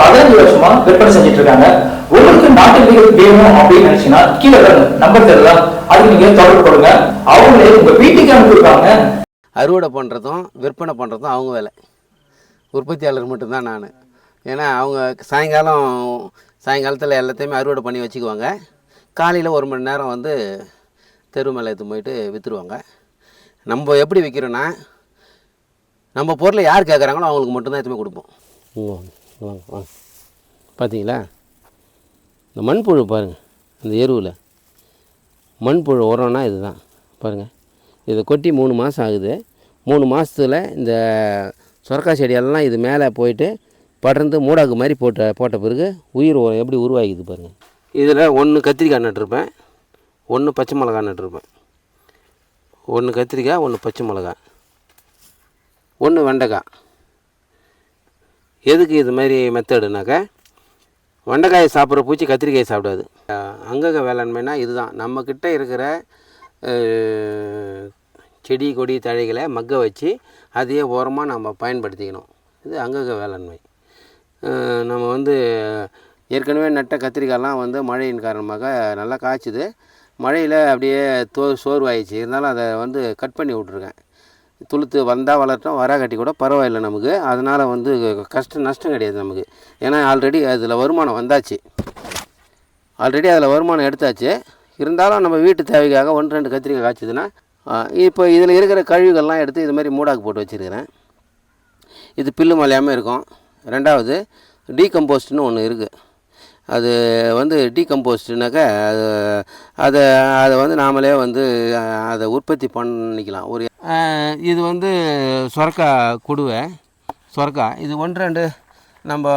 பதினஞ்சு வருஷமா விற்பனை செஞ்சுட்டு இருக்காங்க உங்களுக்கு நாட்டு விதைகள் வேணும் அப்படின்னு நினைச்சீங்கன்னா கீழே நம்பர் தெரியலாம் அதுக்கு நீங்க தொடர்பு கொடுங்க. அவங்களே உங்க வீட்டுக்கு அனுப்பிடுவாங்க அறுவடை பண்ணுறதும் விற்பனை பண்ணுறதும் அவங்க வேலை. உற்பத்தியாளர் மட்டும்தான் நான். ஏன்னா அவங்க சாயங்காலம் சாயங்காலத்தில் எல்லாத்தையுமே அறுவடை பண்ணி வச்சுக்குவாங்க. காலையில் ஒரு மணி நேரம் வந்து தெரு மேலே எடுத்து போயிட்டு விற்றுருவாங்க நம்ம எப்படி விற்கிறோன்னா நம்ம பொருளை யார் கேட்குறாங்களோ அவங்களுக்கு மட்டும்தான் எடுத்துமே கொடுப்போம். வாங்க வாங்க. பார்த்தீங்களா? இந்த மண்புழு பாருங்கள் இந்த எருவில். மண்புழு உரம்னா இதுதான். பாருங்கள் இதை கொட்டி மூணு மாதம் ஆகுது. மூணு மாதத்துல இந்த சொரக்காய் செடியெல்லாம் இது மேலே போயிட்டு படர்ந்து மூடாக்கு மாதிரி போட்ட போட்ட பிறகு உயிர் உரம் எப்படி உருவாகிது பாருங்கள் இதில் ஒன்று கத்திரிக்காய் நட்டுருப்பேன். ஒன்று பச்சை மிளகா நட்டுருப்பேன். ஒன்று கத்திரிக்காய் ஒன்று பச்சை மிளகாய். ஒன்று வெண்டைக்காய். எதுக்கு இது மாதிரி மெத்தடுனாக்கா? வெண்டைக்காயை சாப்பிட்ற பூச்சி கத்திரிக்காயை சாப்பிடாது. அங்கக வேளாண்மைனா இதுதான். நம்மக்கிட்ட இருக்கிற செடி கொடி தழைகளை மக்க வச்சு அதையே ஓரமாக நம்ம பயன்படுத்திக்கணும். இது அங்கக வேளாண்மை. நம்ம வந்து ஏற்கனவே நட்ட கத்திரிக்காய்லாம் வந்து மழையின் காரணமாக நல்லா காய்ச்சிது. மழையில் அப்படியே தோ சோர்வாயிடுச்சு. இருந்தாலும் அதை வந்து கட் பண்ணி விட்ருக்கேன் துளுத்து வந்தால் வளரட்டும் வராகட்டி கூட பரவாயில்லை நமக்கு. அதனால் வந்து கஷ்டம் நஷ்டம் கிடையாது நமக்கு. ஏன்னா ஆல்ரெடி அதில் வருமானம் வந்தாச்சு. ஆல்ரெடி அதில் வருமானம் எடுத்தாச்சு. இருந்தாலும் நம்ம வீட்டு தேவைக்காக ஒன்று ரெண்டு கத்திரிக்காய் காய்ச்சதுன்னா இப்போ இதில் இருக்கிற கழிவுகள்லாம் எடுத்து இது மாதிரி மூடாக்கு போட்டு வச்சுருக்கிறேன். இது பில்லு மலையாமல் இருக்கும். ரெண்டாவது டீகம்போஸ்ட்னு ஒன்று இருக்குது அது வந்து டீகம்போஸ்ட்னாக்கா அது அதை அதை வந்து நாமளே வந்து அதை உற்பத்தி பண்ணிக்கலாம். ஒரு இது வந்து சொரக்காய் குடுவை சொரக்காய் இது ஒன்று ரெண்டு நம்ம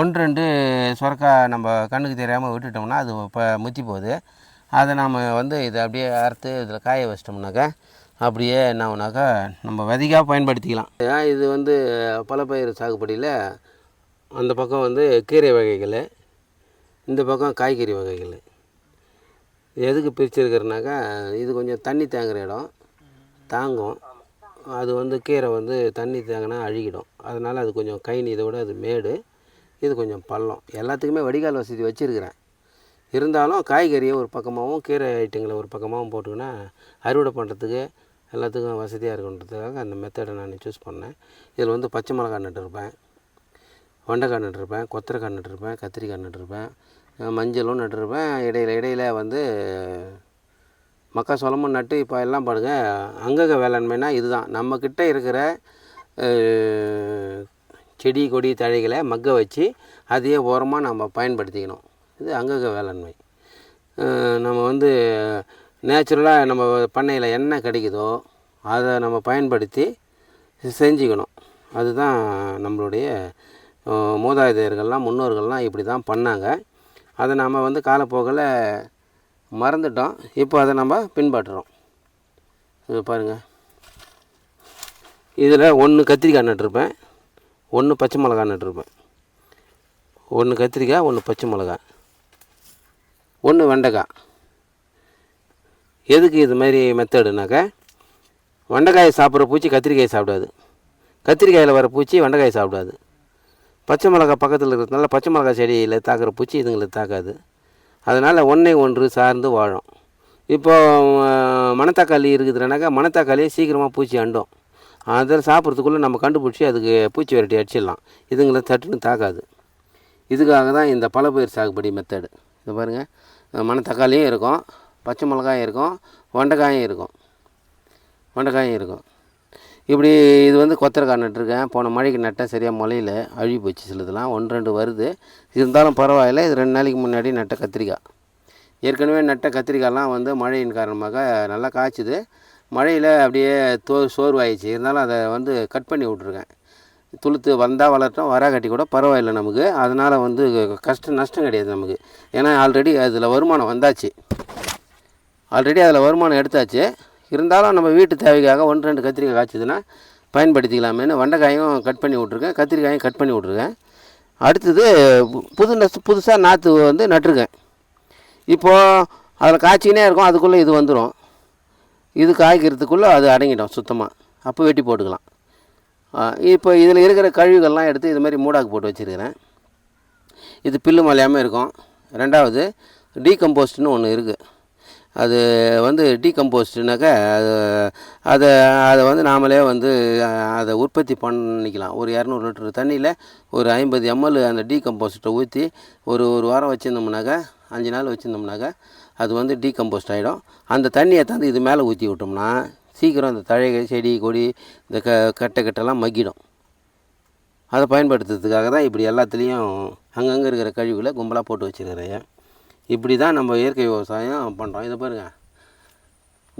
ஒன்று ரெண்டு சொரக்கா நம்ம கண்ணுக்கு தெரியாமல் விட்டுட்டோம்னா அது இப்போ முத்தி போகுது. அதை நாம் வந்து இதை அப்படியே அறுத்து இதில் காய வச்சிட்டோம்னாக்கா அப்படியே என்ன ஆகுனாக்கா நம்ம விதைக்காக பயன்படுத்திக்கலாம். இது வந்து பலப்பயிர் சாகுபடியில் அந்த பக்கம் வந்து கீரை வகைகள் இந்த பக்கம் காய்கறி வகைகள். எதுக்கு பிரிச்சுருக்குறனாக்கா இது கொஞ்சம் தண்ணி தேங்குகிற இடம் தாங்கும். அது வந்து கீரை வந்து தண்ணி தேங்கினா அழுகிடும். அதனால் அது கொஞ்சம் கைனி இதை விட அது மேடு. இது கொஞ்சம் பள்ளம். எல்லாத்துக்குமே வடிகால் வசதி வச்சுருக்கிறேன். இருந்தாலும் காய்கறியை ஒரு பக்கமாகவும் கீரை ஐட்டங்களை ஒரு பக்கமாகவும் போட்டுக்கினா அறுவடை பண்ணுறதுக்கு எல்லாத்துக்கும் வசதியாக இருக்குன்றதுக்காக அந்த மெத்தடை நான் சூஸ் பண்ணேன். இதில் வந்து பச்சை மிளகா நட்டுருப்பேன். வெண்டைக்காய் நட்டிருப்பேன் கொத்தரைக்காய் நட்டிருப்பேன் கத்திரிக்காய் நட்டிருப்பேன் மஞ்சளும் நட்டிருப்பேன் இடையில இடையில் வந்து மக்காசோளமும் நட்டு இப்போ எல்லாம் பாருங்கள் அங்கக வேளாண்மைனா இதுதான். நம்மக்கிட்ட இருக்கிற செடி கொடி தழைகளை மக்க வச்சு அதையே உரமாக நம்ம பயன்படுத்திக்கணும். இது அங்கக வேளாண்மை. நம்ம வந்து நேச்சுரலாக நம்ம பண்ணையில் என்ன கிடைக்குதோ அதை நம்ம பயன்படுத்தி செஞ்சுக்கணும். அதுதான் நம்மளுடைய மூதாதையர்கள்லாம் முன்னோர்கள்லாம் இப்படி தான் பண்ணாங்க. அதை நாம் வந்து காலப்போக்கில் மறந்துட்டோம். இப்போ அதை நம்ம பின்பற்றுறோம். இது பாருங்கள் இதில் ஒன்று கத்திரிக்காய் நட்டுருப்பேன். ஒன்று பச்சை மிளகாய் நட்டுருப்பேன். ஒன்று கத்திரிக்காய் ஒன்று பச்சை மிளகாய். ஒன்று வெண்டைக்காய். எதுக்கு இது மாதிரி மெத்தடுனாக்கா வெண்டைக்காயை சாப்பிட்ற பூச்சி கத்திரிக்காயை சாப்பிடாது. கத்திரிக்காயில் வர பூச்சி வெண்டைக்காயை சாப்பிடாது. பச்சை மிளகாய் பக்கத்தில் இருக்கிறதுனால பச்சை மிளகாய் செடியில் தாக்குற பூச்சி இதுங்களை தாக்காது. அதனால் ஒன்றை ஒன்று சார்ந்து வாழும். இப்போ மணத்தக்காளி இருக்குதுனாக்கா மணத்தக்காளியை சீக்கிரமாக பூச்சி அண்டும். அதில் சாப்பிட்றதுக்குள்ளே நம்ம கண்டுபிடிச்சி அதுக்கு பூச்சி விரட்டி அடிச்சிடலாம். இதுங்களை தட்டுன்னு தாக்காது. இதுக்காக தான் இந்த பலப்பயிர் சாகுபடி மெத்தடு இது பாருங்கள் மணத்தக்காளியும் இருக்கும் பச்சை மிளகாயும் இருக்கும் வெண்டைக்காயும் இருக்கும். வெண்டைக்காயும் இருக்கும். இப்படி இது வந்து கொத்தரைக்காய் நட்டுருக்கேன். போன மழைக்கு நட்டேன் சரியாக முளையில் அழுகி போச்சு சிலதெல்லாம். ஒன்று ரெண்டு வருது. இருந்தாலும் பரவாயில்ல. இது ரெண்டு நாளைக்கு முன்னாடி நட்ட கத்திரிக்காய். ஏற்கனவே நட்ட கத்திரிக்காய்லாம் வந்து மழையின் காரணமாக நல்லா காய்ச்சிது. மழையில் அப்படியே தோ சோர்வாயிடுச்சு. இருந்தாலும் அதை வந்து கட் பண்ணி விட்ருக்கேன் துளுத்து வந்தால் வளர்த்தோம் வரா கட்டி கூட பரவாயில்லை நமக்கு. அதனால் வந்து கஷ்டம் நஷ்டம் கிடையாது நமக்கு. ஏன்னா ஆல்ரெடி அதில் வருமானம் வந்தாச்சு. ஆல்ரெடி அதில் வருமானம் எடுத்தாச்சு. இருந்தாலும் நம்ம வீட்டு தேவைக்காக ஒன்று ரெண்டு கத்திரிக்காய் காய்ச்சதுன்னா பயன்படுத்திக்கலாமேன்னு வெண்டைக்காயும் கட் பண்ணி விட்ருக்கேன் கத்திரிக்காயும் கட் பண்ணி விட்ருக்கேன் அடுத்தது புது நெஸ் புதுசாக நாற்று வந்து நட்டிருக்கேன். இப்போது அதில் காய்ச்சிக்கினே இருக்கும் அதுக்குள்ளே இது வந்துடும் இது காய்க்கிறதுக்குள்ளே அது அடங்கிடும் சுத்தமாக அப்போ வெட்டி போட்டுக்கலாம். இப்போ இதில் இருக்கிற கழிவுகள்லாம் எடுத்து இது மாதிரி மூடாக்கு போட்டு வச்சுருக்கிறேன். இது பில்லு மலையாமல் இருக்கும். ரெண்டாவது டீகம்போஸ்ட்னு ஒன்று இருக்குது அது வந்து டீகம்போஸ்ட்னாக்கா அது அதை அதை வந்து நாமளே வந்து அதை உற்பத்தி பண்ணிக்கலாம். ஒரு இரநூறு லிட்டர் தண்ணியில் ஒரு ஐம்பது எம்எல் அந்த டீகம்போஸ்ட்டை ஊற்றி ஒரு ஒரு வாரம் வச்சுருந்தோம்னாக்கா அஞ்சு நாள் வச்சுருந்தோம்னாக்கா அது வந்து டீகம்போஸ்ட் ஆகிடும் அந்த தண்ணியை தந்து இது மேலே ஊற்றி விட்டோம்னா சீக்கிரம் அந்த தழைகள் செடி கொடி இந்த க கட்டை கட்டெல்லாம் மக்கிடும். அதை பயன்படுத்துறதுக்காக தான் இப்படி எல்லாத்துலேயும் அங்கங்கே இருக்கிற கழிவுகளை கும்பலாக போட்டு வச்சுருக்கிறேன். இப்படி தான் நம்ம இயற்கை விவசாயம் பண்ணுறோம் இதை பாருங்கள்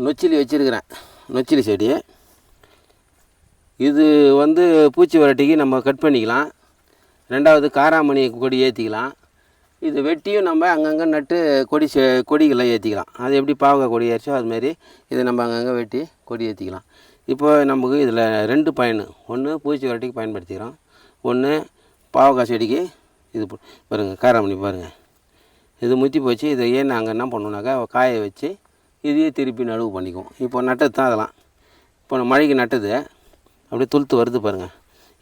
நொச்சிலி வச்சுருக்கிறேன். நொச்சிலி செடி. இது வந்து பூச்சி வரட்டிக்கு நம்ம கட் பண்ணிக்கலாம். ரெண்டாவது காராமணி கொடி ஏற்றிக்கலாம் இது வெட்டியும் நம்ம அங்கங்கே நட்டு கொடி செ கொடிகளை ஏற்றிக்கலாம் அது எப்படி பாவக்காய் கொடி ஏறிச்சோ அதுமாரி இதை நம்ம அங்கங்கே வெட்டி கொடி ஏற்றிக்கலாம் இப்போ நமக்கு இதில் ரெண்டு பயன். ஒன்று பூச்சி வரட்டிக்கு பயன்படுத்திக்கிறோம். ஒன்று பாவக்காய் செடிக்கு இது பாருங்கள் காராமணி பாருங்கள் இது முத்தி போச்சு இதை ஏன் நாங்கள் என்ன பண்ணுவோம்னாக்கா காய வச்சு இதையே திருப்பி நடுவு பண்ணிக்குவோம். இப்போ நட்டது தான் அதெல்லாம். இப்போ மழைக்கு நட்டது அப்படியே துளுத்து வருது பாருங்கள்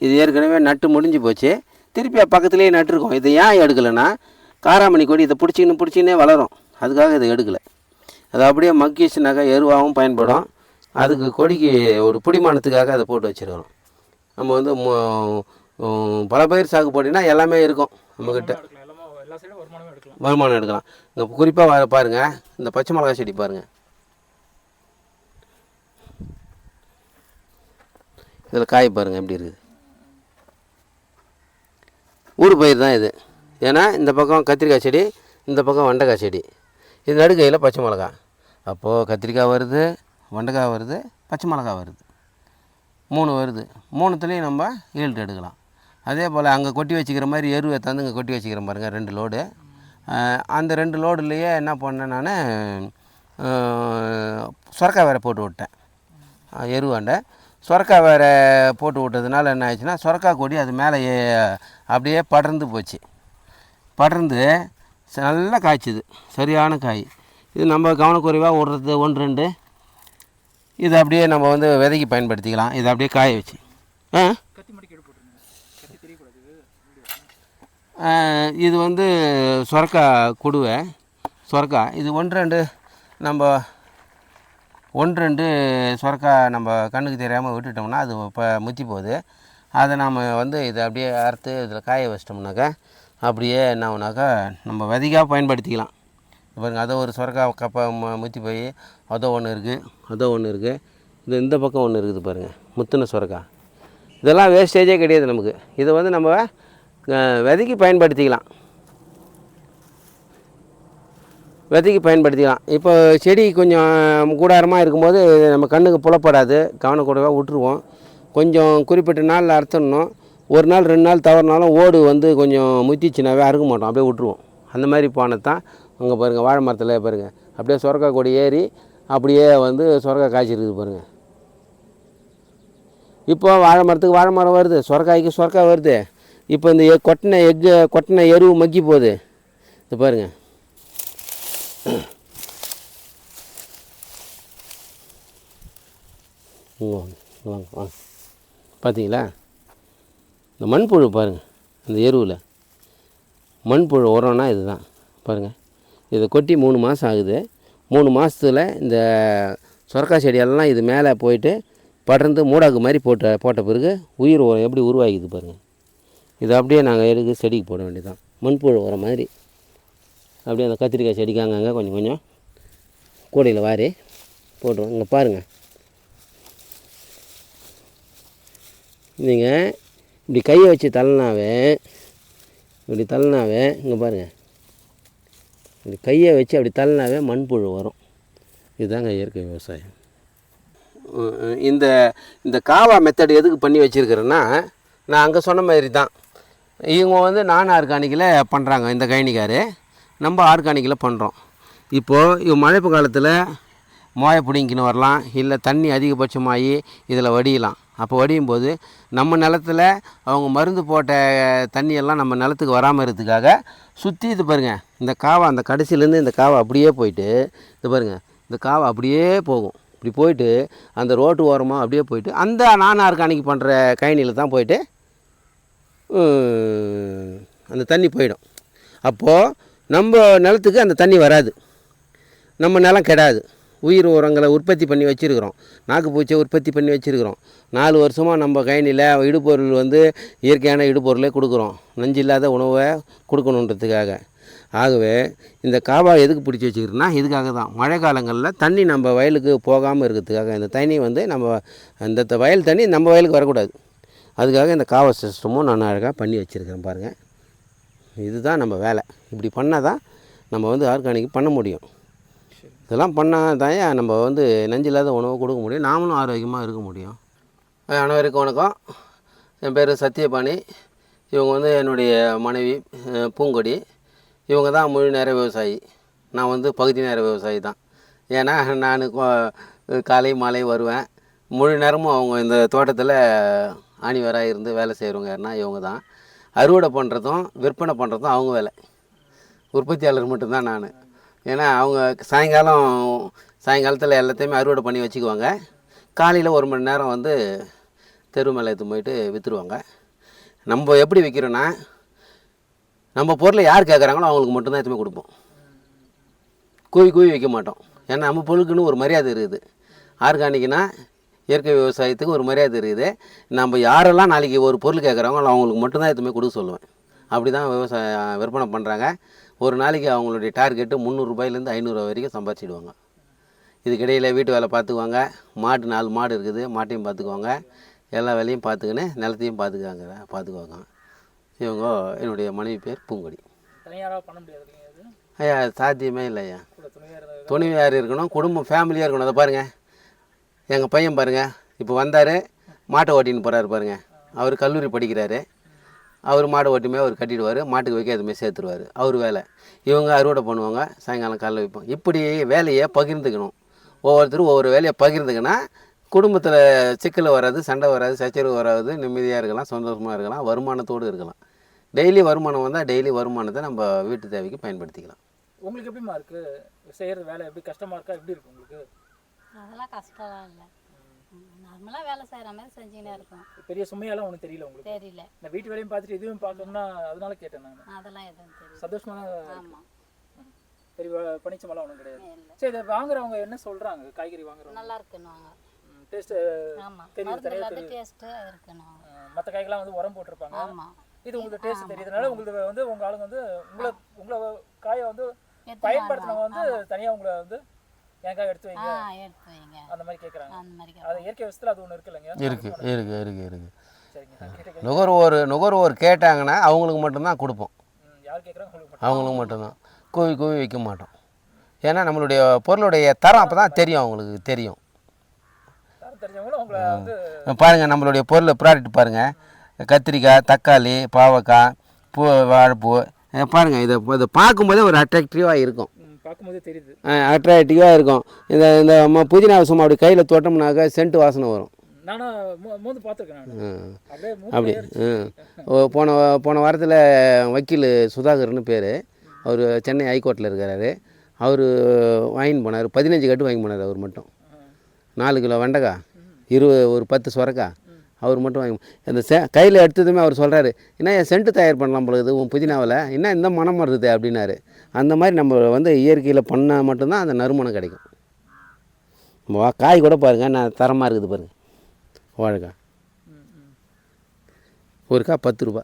இது ஏற்கனவே நட்டு முடிஞ்சு போச்சு. திருப்பி பக்கத்துலேயே நட்டுருக்கோம். இதை ஏன் எடுக்கலைன்னா காராமணி கொடி இதை பிடிச்சிக்கின்னு பிடிச்சிக்கினே வளரும். அதுக்காக இதை எடுக்கலை. அது அப்படியே மக்கிச்சுனாக்கா எருவாகவும் பயன்படும். அதுக்கு கொடிக்கு ஒரு பிடிமானத்துக்காக அதை போட்டு வச்சிருக்கிறோம். நம்ம வந்து பல பயிர் சாகு போட்டிங்கன்னா எல்லாமே இருக்கும் நம்மக்கிட்ட வருமானம் எடுக்கலாம். இங்கே குறிப்பாக பாருங்கள் இந்த பச்சை மிளகாய் செடி பாருங்கள் இதில் காய் பாருங்கள் எப்படி இருக்குது. ஊர் பயிர் தான் இது. ஏன்னா இந்த பக்கம் கத்திரிக்காய் செடி இந்த பக்கம் வெண்டைக்காய் செடி. இது நடுக்கையில் பச்சை மிளகா அப்போது கத்திரிக்காய் வருது வெண்டைக்காய் வருது பச்சை மிளகா வருது. மூணு வருது. மூணுத்துலேயும் நம்ம ஈல்டு எடுக்கலாம். அதே போல் அங்கே கொட்டி வச்சுக்கிற மாதிரி எருவை தந்து இங்கே கொட்டி வச்சுக்கிற பாருங்கள் ரெண்டு லோடு அந்த ரெண்டு லோடுலேயே என்ன பண்ணேன் நான் சுரக்காய் வேற போட்டு விட்டேன். அஹ் எருவாண்ட சொரக்காய் வேற போட்டு விட்டதுனால என்ன ஆச்சுன்னா சொரக்காய் கொடி அது மேலே அப்படியே படர்ந்து போச்சு. படர்ந்து நல்லா காய்ச்சிது. சரியான காய். இது நம்ம கவனக்குறைவாக விடுறது ஒன்று ரெண்டு. இது அப்படியே நம்ம வந்து விதைக்கு பயன்படுத்திக்கலாம். இதை அப்படியே காய வச்சு. ஆ கத்தி மடிக்க எடுத்து போட்டுருங்க கத்தி தெரியக்கூடாது ஆ, இது வந்து சொரக்கா குடுவை. சொரக்கா. இது ஒன்று ரெண்டு நம்ம ஒன்று ரெண்டு சொரக்கா நம்ம கண்ணுக்கு தெரியாமல் விட்டுட்டோம்னா அது இப்போ முத்தி போகுது. அதை நாம் வந்து இதை அப்படியே அறுத்து இதில் காய வச்சிட்டோம்னாக்கா அப்படியே என்ன ஆகுனாக்கா நம்ம விதைக்காக பயன்படுத்திக்கலாம். பாருங்கள் அதோ ஒரு சொரக்கா கப்பை மு- முத்தி போய் அதோ ஒன்று இருக்குது அதோ ஒன்று இருக்குது இது இந்த பக்கம் ஒன்று இருக்குது பாருங்கள் முத்துன சொரக்கா. இதெல்லாம் வேஸ்டேஜே கிடையாது நமக்கு. இதை வந்து நம்ம விதைக்கு பயன்படுத்திக்கலாம். விதைக்கு பயன்படுத்திக்கலாம். இப்போ செடி கொஞ்சம் கூடாரமாக இருக்கும்போது நம்ம கண்ணுக்கு புலப்படாது. கவனக்கூடவே விட்டுருவோம். கொஞ்சம் குறிப்பிட்ட நாளில் அறுத்துடணும். ஒரு நாள் ரெண்டு நாள் தவறினாலும் ஓடு வந்து கொஞ்சம் முத்திச்சுனாவே அறுக்க மாட்டோம். அப்படியே விட்டுருவோம். அந்த மாதிரி போனது தான் அங்கே பாருங்கள் வாழை மரத்தில் பாருங்கள் அப்படியே சுரக்காய் கொடி ஏறி அப்படியே வந்து சுரக்காய் காய்ச்சிருக்குது பாருங்கள் இப்போ வாழை மரத்துக்கு வாழை மரம் வருது. சொரக்காய்க்கு சொரக்காய் வருது. இப்போ இந்த எ- கொட்டின எக்கு கொட்டின எருவு மக்கி போகுது. இது பாருங்கள் வாங்க வாங்க வாங்க. பார்த்தீங்களா இந்த மண்புழு பாருங்கள் இந்த எருவில். மண்புழு உரம்னா இதுதான். பாருங்கள் இதை கொட்டி மூணு மாதம் ஆகுது. மூணு மாதத்துல இந்த சொரக்காய் செடியெல்லாம் இது மேலே போயிட்டு படர்ந்து மூடாக்கு மாதிரி போட்ட போட்ட பிறகு உயிர் உரம் எப்படி உருவாகிது பாருங்கள் இது அப்படியே நாங்கள் எடுத்து செடிக்கு போட வேண்டியதுதான். மண்புழு வர மாதிரி. அப்படியே அந்த கத்திரிக்காய் செடிக்கு அங்கங்கே கொஞ்சம் கொஞ்சம். கூடையில் வாரி போட்டுருவோம். இங்கே பாருங்கள் நீங்கள் இப்படி கையை வச்சு தள்ளினாவே இப்படி தள்ளினாவே இங்கே பாருங்கள் இப்படி கையை வச்சு அப்படி தள்ளினாவே மண்புழு வரும். இதுதாங்க இயற்கை விவசாயம். இந்த இந்த காவா மெத்தட் எதுக்கு பண்ணி வச்சுருக்கிறேன்னா நான் அங்கே சொன்ன மாதிரி தான் இவங்க வந்து நான் ஆர்கானிக்கில் பண்ணுறாங்க இந்த கைனிக்கார் நம்ம ஆர்கானிக்கில் பண்ணுறோம் இப்போது இவ மழைப்பு காலத்தில் மோய பிடிங்கின்னு வரலாம் இல்லை தண்ணி அதிகபட்சமாகி இதில் வடியலாம். அப்போ வடியும் போது நம்ம நிலத்துல அவங்க மருந்து போட்ட தண்ணியெல்லாம் நம்ம நிலத்துக்கு வராமல் இருக்கிறதுக்காக சுற்றி இது பாருங்கள் இந்த காவை அந்த கடைசியிலேருந்து இந்த காவை அப்படியே போயிட்டு இது பாருங்கள் இந்த காவை அப்படியே போகும். இப்படி போயிட்டு அந்த ரோட்டு ஓரமாக அப்படியே போயிட்டு அந்த நான் ஆர்கானிக் பண்ணுற கைனியில் தான் போயிட்டு அந்த தண்ணி போயிடும். அப்போது நம்ம நிலத்துக்கு அந்த தண்ணி வராது. நம்ம நிலம் கெடாது. உயிர் உரங்களை உற்பத்தி பண்ணி வச்சுருக்குறோம். நாக்கு பூச்சியை உற்பத்தி பண்ணி வச்சுருக்குறோம். நாலு வருஷமாக நம்ம கயனியில் இடுபொருள் வந்து இயற்கையான இடுபொருளே கொடுக்குறோம். நஞ்சு இல்லாத உணவை கொடுக்கணுன்றதுக்காக. ஆகவே இந்த காவா எதுக்கு பிடிச்சி வச்சுக்கிறோன்னா இதுக்காக தான். மழை காலங்களில் தண்ணி நம்ம வயலுக்கு போகாமல் இருக்கிறதுக்காக. இந்த தண்ணி வந்து நம்ம இந்த வயல் தண்ணி நம்ம வயலுக்கு வரக்கூடாது. அதுக்காக இந்த காவல் சிஸ்டமும் நான் அழகாக பண்ணி வச்சுருக்கிறேன் பாருங்கள். இதுதான் நம்ம வேலை. இப்படி பண்ணால் தான் நம்ம வந்து ஆர்கானிக் பண்ண முடியும். இதெல்லாம் பண்ணால் தான் நம்ம வந்து நஞ்சில்லாத உணவு கொடுக்க முடியும்? நாமளும் ஆரோக்கியமாக இருக்க முடியும். அனைவருக்கும் வணக்கம். என் பேர் சத்யபாணி. இவங்க வந்து என்னுடைய மனைவி பூங்கொடி. இவங்க தான் முழு நேர விவசாயி. நான் வந்து பகுதி நேர விவசாயி தான். ஏன்னா நான் காலை மாலை வருவேன். முழு நேரமும் அவங்க இந்த தோட்டத்தில் ஆணிவராக இருந்து வேலை செய்கிறவங்க யாருன்னா இவங்க தான். அறுவடை பண்ணுறதும் விற்பனை பண்ணுறதும் அவங்க வேலை. உற்பத்தியாளர் மட்டும்தான் நான். ஏன்னா அவங்க சாயங்காலம் சாயங்காலத்தில் எல்லாத்தையுமே அறுவடை பண்ணி வச்சுக்குவாங்க. காலையில் ஒரு மணி நேரம் வந்து தெரு மேலே எடுத்து போயிட்டு விற்றுருவாங்க நம்ம எப்படி விற்கிறோன்னா நம்ம பொருளை யார் கேட்குறாங்களோ அவங்களுக்கு மட்டும்தான் எதுவுமே கொடுப்போம். கூவி கூவி வைக்க மாட்டோம். ஏன்னா நம்ம பொருளுக்குன்னு ஒரு மரியாதை இருக்குது. ஆர்கானிக்னால் இயற்கை விவசாயத்துக்கு ஒரு மரியாதை இருக்குது. நம்ம யாரெல்லாம் நாளைக்கு ஒரு பொருள் கேட்குறாங்களோ அவங்களுக்கு மட்டும்தான் எதுவுமே கொடுக்க சொல்லுவேன். அப்படி தான் விவசாயம் விற்பனை பண்ணுறாங்க ஒரு நாளைக்கு அவங்களுடைய டார்கெட்டு முந்நூறுரூபாயிலேருந்து ஐநூறுரூவா வரைக்கும் சம்பாதிச்சிடுவாங்க. இதுக்கிடையில் வீட்டு வேலை பார்த்துக்குவாங்க. மாடு நாலு மாடு இருக்குது. மாட்டையும் பார்த்துக்குவாங்க. எல்லா வேலையும் பார்த்துக்கின்னு நிலத்தையும் பார்த்துக்குவாங்க பார்த்துக்குவாங்க. இவங்க என்னுடைய மனைவி பேர் பூங்கொடி. ஐயா சாத்தியமே இல்லை ஐயா துணைவியார் இருக்கணும் குடும்பம் ஃபேமிலியாக இருக்கணும். அதை பாருங்கள் எங்கள் பையன் பாருங்கள் இப்போ வந்தார் மாட்டை ஓட்டின்னு போகிறாரு பாருங்கள் அவர் கல்லூரி படிக்கிறாரு. அவர் மாடு ஓட்டுமே அவர் கட்டிடுவார் மாட்டுக்கு வைக்க எதுவுமே சேர்த்துருவார். அவர் வேலை. இவங்க அறுவடை பண்ணுவாங்க சாயங்காலம் காலைல வைப்போம். இப்படி வேலையை பகிர்ந்துக்கணும். ஒவ்வொருத்தரும் ஒவ்வொரு வேலையை பகிர்ந்துக்கினா குடும்பத்தில் சிக்கல் வராது சண்டை வராது சச்சரவு வராது நிம்மதியாக இருக்கலாம் சந்தோஷமாக இருக்கலாம் வருமானத்தோடு இருக்கலாம். டெய்லி வருமானம் வந்தால் டெய்லி வருமானத்தை நம்ம வீட்டு தேவைக்கு பயன்படுத்திக்கலாம். உங்களுக்கு எப்படிமா இருக்குது செய்கிற வேலை எப்படி? கஷ்டமாக இருக்கா? எப்படி இருக்கு உங்களுக்கு? அதெல்லாம் கஷ்டம்லாம் இல்லை. நார்மலாக வேலை செய்கிற மாதிரி செஞ்சுக்கினே இருக்கோம். பெரிய சுமையெல்லாம் ஒன்றும் தெரியல உங்களுக்கு? தெரியல. இந்த வீட்டு வேலையும் பார்த்துட்டு இதுவும் பார்க்கணும்னா அதனால கேட்டேன் நான். அதெல்லாம் எதுவும் தெரியல. சந்தோஷமா தான் ஆமாம் பெரிய பணிச்சமெல்லாம் ஒன்றும் கிடையாது. சரி இதை வாங்குறவங்க என்ன சொல்றாங்க? காய்கறி வாங்குறவங்க? நல்லா இருக்குன்னுவாங்க. டேஸ்ட் ஆமாம் இல்லாத டேஸ்ட்டு இருக்குன்னுவாங்க. மற்ற காய்கெல்லாம் வந்து உரம் போட்டிருப்பாங்க. ஆமாம் இது உங்களுக்கு டேஸ்ட் தெரியுதுனால உங்களுக்கு வந்து உங்க ஆளுங்க வந்து உங்களை உங்களை காயை வந்து பயன்படுத்தினவங்க வந்து தனியா உங்களை வந்து என் காய் எடுத்து வைங்க. ஆ எடுத்து வைங்க. அந்த மாதிரி கேட்குறாங்க அந்த மாதிரி அது இயற்கை விசத்துல அது ஒன்று இருக்கு இருக்குது இருக்குது சரிங்க நான் கேட்ட நுகர்வோர் நுகர்வோர் கேட்டாங்கன்னா அவங்களுக்கு மட்டும்தான் கொடுப்போம். அவங்களுக்கு மட்டும்தான். கூவி கூவி வைக்க மாட்டோம். ஏன்னா நம்மளுடைய பொருளுடைய தரம் அப்போ தான் தெரியும் அவங்களுக்கு தெரியும். பாருங்கள் நம்மளுடைய பொருளை ப்ராடக்ட் பாருங்கள் கத்திரிக்காய் தக்காளி பாவக்காய் பூ வாழைப்பூ. பாருங்கள் இதை இதை பார்க்கும்போதே ஒரு அட்ராக்டிவாக இருக்கும். பார்க்கும்போதே தெரியுது. அட்ராக்டிவாக இருக்கும். இந்த இந்த புதினா சும்மா அப்படி கையில் தொட்டோம்னாக்கா சென்ட் வாசனை வரும். அப்படி போன போன வாரத்தில் வக்கீல் சுதாகர்னு பேர். அவர் சென்னை ஹைகோர்ட்டில் இருக்கிறாரு அவர் வாங்கின்னு போனார். பதினஞ்சு கட்டு வாங்கி போனார் அவர் மட்டும். நாலு கிலோ வெண்டைக்காய் இருபது ஒரு பத்து சுரக்காய் அவர் மட்டும் வாங்கி அந்த செ கையில் எடுத்ததுமே அவர் சொல்கிறாரு என்ன என் சென்ட்டு தயார் பண்ணலாம் போல இது உன் புதினாவில்? என்ன இந்த மனம் வருது? அப்படின்னாரு. அந்த மாதிரி நம்ம வந்து இயற்கையில் பண்ணால் மட்டும்தான் அந்த நறுமணம் கிடைக்கும். காய் கூட பாருங்கள் நான் தரமாக இருக்குது பாருங்கள் வாழைக்காய். ஒரு காய் பத்து ரூபா.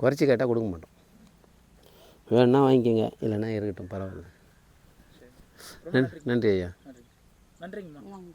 குறைச்சி கேட்டால் கொடுக்க மாட்டோம். வேணுன்னா வாங்கிக்கோங்க இல்லைன்னா இருக்கட்டும் பரவாயில்ல. நன்றி நன்றி ஐயா. நன்றி நன்றிங்கம்மா. நன்றி